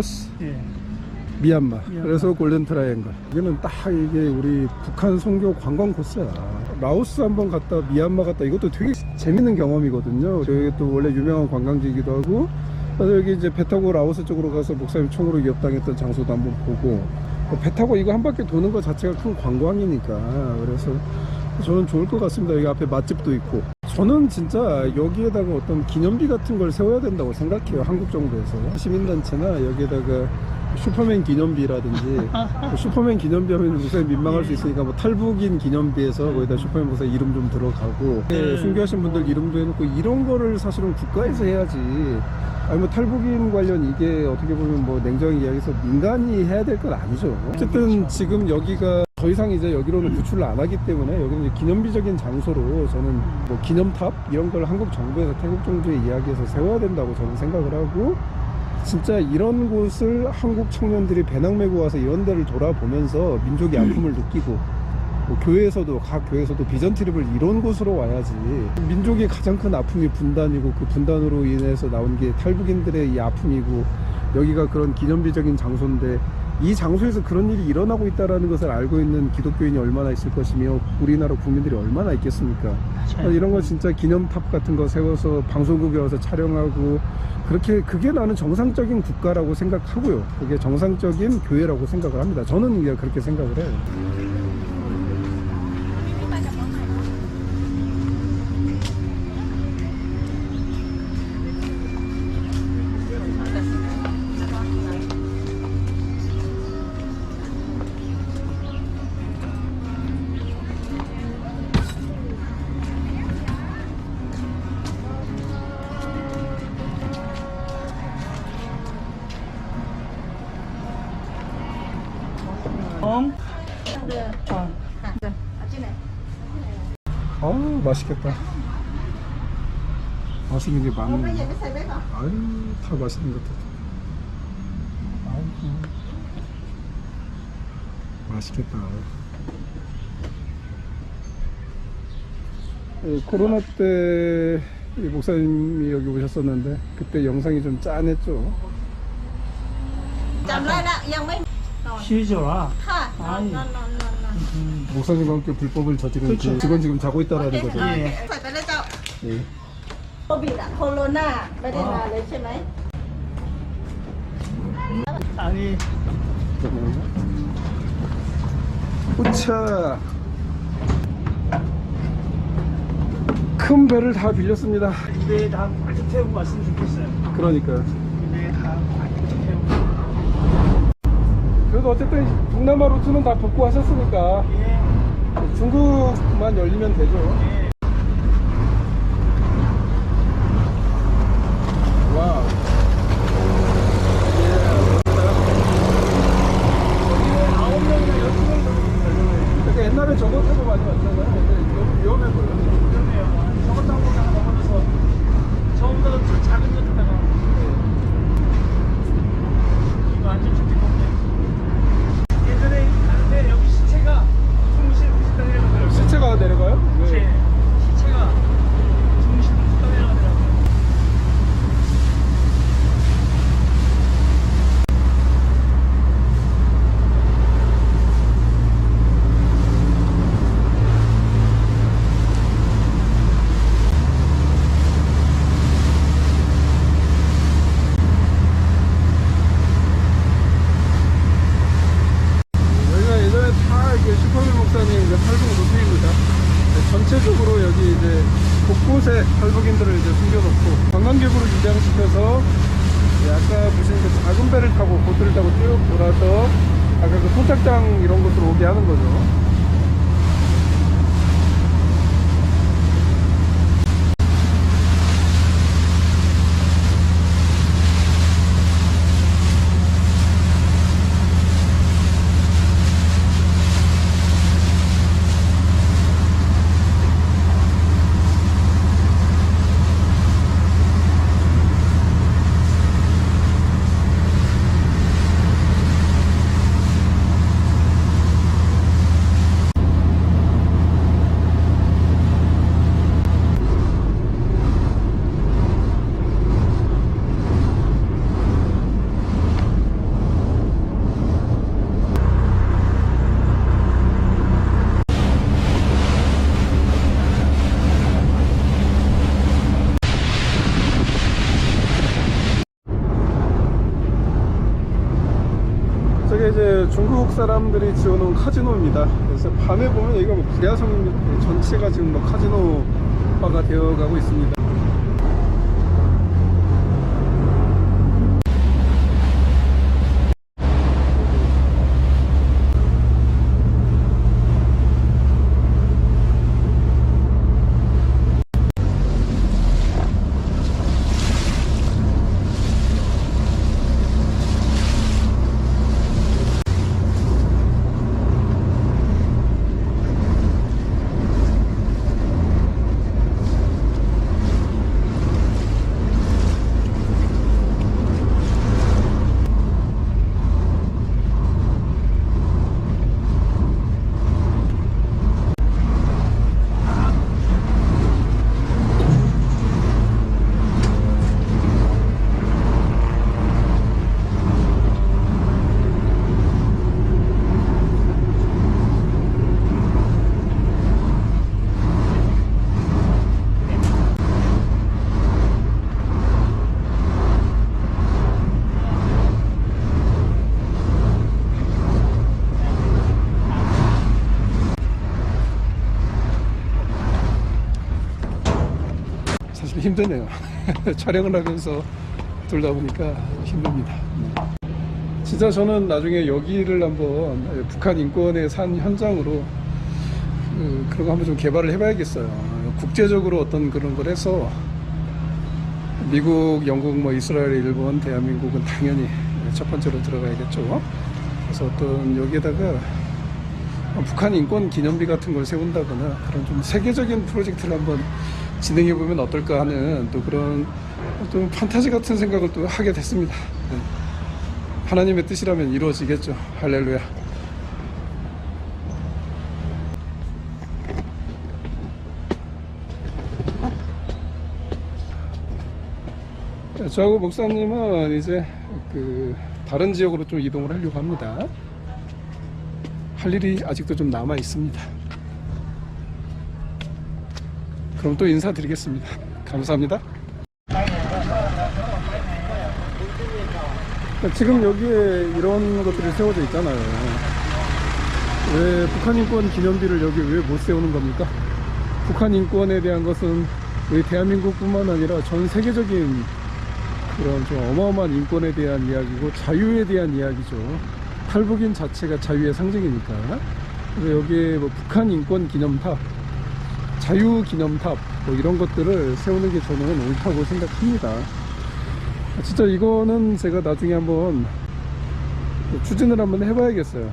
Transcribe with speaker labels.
Speaker 1: 라오스,
Speaker 2: 예.
Speaker 1: 미얀마.
Speaker 2: 미얀마.
Speaker 1: 그래서 골든 트라이앵글. 여기는 딱 이게 우리 북한 선교 관광 코스야. 라오스 한번 갔다 미얀마 갔다 이것도 되게 재밌는 경험이거든요. 저기 또 원래 유명한 관광지이기도 하고 그래서 여기 이제 배 타고 라오스 쪽으로 가서 목사님 총으로 위협당했던 장소도 한번 보고 배 타고 이거 한 바퀴 도는 것 자체가 큰 관광이니까 그래서 저는 좋을 것 같습니다. 여기 앞에 맛집도 있고. 저는 진짜 여기에다가 어떤 기념비 같은 걸 세워야 된다고 생각해요. 한국 정부에서. 시민단체나 여기에다가 슈퍼맨 기념비라든지 뭐 슈퍼맨 기념비 하면 무슨 민망할 수 있으니까 뭐 탈북인 기념비에서 거기다 슈퍼맨 목사 이름 좀 들어가고 네, 순교하신 분들 이름도 해놓고 이런 거를 사실은 국가에서 해야지 아니 뭐 탈북인 관련 이게 어떻게 보면 뭐 냉정히 이야기해서 민간이 해야 될 건 아니죠 어쨌든 지금 여기가 더 이상 이제 여기로는 구출을 안 하기 때문에 여기는 기념비적인 장소로 저는 뭐 기념탑 이런 걸 한국 정부에서 태국 정부에 이야기해서 세워야 된다고 저는 생각을 하고 진짜 이런 곳을 한국 청년들이 배낭 메고 와서 이런 데를 돌아보면서 민족의 아픔을 느끼고 뭐 교회에서도 각 교회에서도 비전 트립을 이런 곳으로 와야지. 민족의 가장 큰 아픔이 분단이고 그 분단으로 인해서 나온 게 탈북인들의 이 아픔이고 여기가 그런 기념비적인 장소인데 이 장소에서 그런 일이 일어나고 있다는 것을 알고 있는 기독교인이 얼마나 있을 것이며 우리나라 국민들이 얼마나 있겠습니까?
Speaker 2: 맞아요.
Speaker 1: 이런 거 진짜 기념탑 같은 거 세워서 방송국에 와서 촬영하고 그렇게 그게 나는 정상적인 국가라고 생각하고요. 그게 정상적인 교회라고 생각을 합니다. 저는 그냥 그렇게 생각을 해요.
Speaker 2: 어.
Speaker 1: 어 맛있겠다. 맛있는 게 많네. 아유, 다 맛있는 것 같아. 아이고. 맛있겠다. 예, 코로나 때 목사님이 여기 오셨었는데 그때 영상이 좀 짠했죠.
Speaker 2: 시조라. 아니.
Speaker 1: 목사님과 함께 불법을 저지른
Speaker 2: 그 그렇죠.
Speaker 1: 직원 지금 자고 있다라는 거죠.
Speaker 3: 아,
Speaker 2: 예.
Speaker 1: 예.
Speaker 2: 아니.
Speaker 1: 우차. 큰 배를 다 빌렸습니다.
Speaker 2: 입에 다 꽉 태우고 왔으면 좋겠어요.
Speaker 1: 그러니까요.
Speaker 2: 입에 다꽉 태우고.
Speaker 1: 그래도 어쨌든 동남아 루트는 다 복구하셨으니까.
Speaker 2: 예.
Speaker 1: 중국만 열리면 되죠.
Speaker 2: 예.
Speaker 1: 그러니까 옛날에 저거 타고 많이 왔잖아요. 근데 너무 위험해 보여.
Speaker 2: 그러네요. 저것 타고 가다가 넘어져서 저보다 더 작은 거 타다가 이거 완전 좋겠는데. 예전에 가는데 여기 시체가 중실 부시다 내려가더라고요.
Speaker 1: 시체가 내려가요? 네.
Speaker 2: 시체. 시체가 중실 부시다 내려가더라고요.
Speaker 1: 여기가 예전에 다 이게 슈퍼맨 목사님 그 탈북 루트입니다. 네, 전체적으로 여기 이제 곳곳에 탈북인들을 이제 숨겨놓고 관광객으로 입양시켜서 예, 아까 보신 그 작은 배를 타고 보트를 타고 쭉 돌아서 아까 그 소착장 이런 곳으로 오게 하는 거죠. 이제 중국 사람들이 지어놓은 카지노입니다. 그래서 밤에 보면 여기가 뭐 불야성 전체가 지금 뭐 카지노화가 되어가고 있습니다. 사실 힘드네요. 촬영을 하면서 돌다 보니까 힘듭니다. 네. 진짜 저는 나중에 여기를 한번 북한 인권의 산 현장으로 그, 그런 거 한번 좀 개발을 해봐야겠어요. 국제적으로 어떤 그런 걸 해서 미국, 영국, 뭐 이스라엘, 일본, 대한민국은 당연히 첫 번째로 들어가야겠죠. 그래서 어떤 여기에다가 북한 인권 기념비 같은 걸 세운다거나 그런 좀 세계적인 프로젝트를 한번 진행해 보면 어떨까 하는 또 그런 또 판타지 같은 생각을 또 하게 됐습니다. 네. 하나님의 뜻이라면 이루어지겠죠. 할렐루야. 자, 저하고 목사님은 이제 그 다른 지역으로 좀 이동을 하려고 합니다. 할 일이 아직도 좀 남아 있습니다. 그럼 또 인사드리겠습니다. 감사합니다. 지금 여기에 이런 것들이 세워져 있잖아요. 왜 북한 인권 기념비를 여기 왜 못 세우는 겁니까? 북한 인권에 대한 것은 우리 대한민국뿐만 아니라 전 세계적인 그런 좀 어마어마한 인권에 대한 이야기고 자유에 대한 이야기죠. 탈북인 자체가 자유의 상징이니까. 그래서 여기에 뭐 북한 인권 기념탑, 자유 기념탑 뭐 이런 것들을 세우는 게 저는 옳다고 생각합니다. 진짜 이거는 제가 나중에 한번 추진을 한번 해봐야겠어요.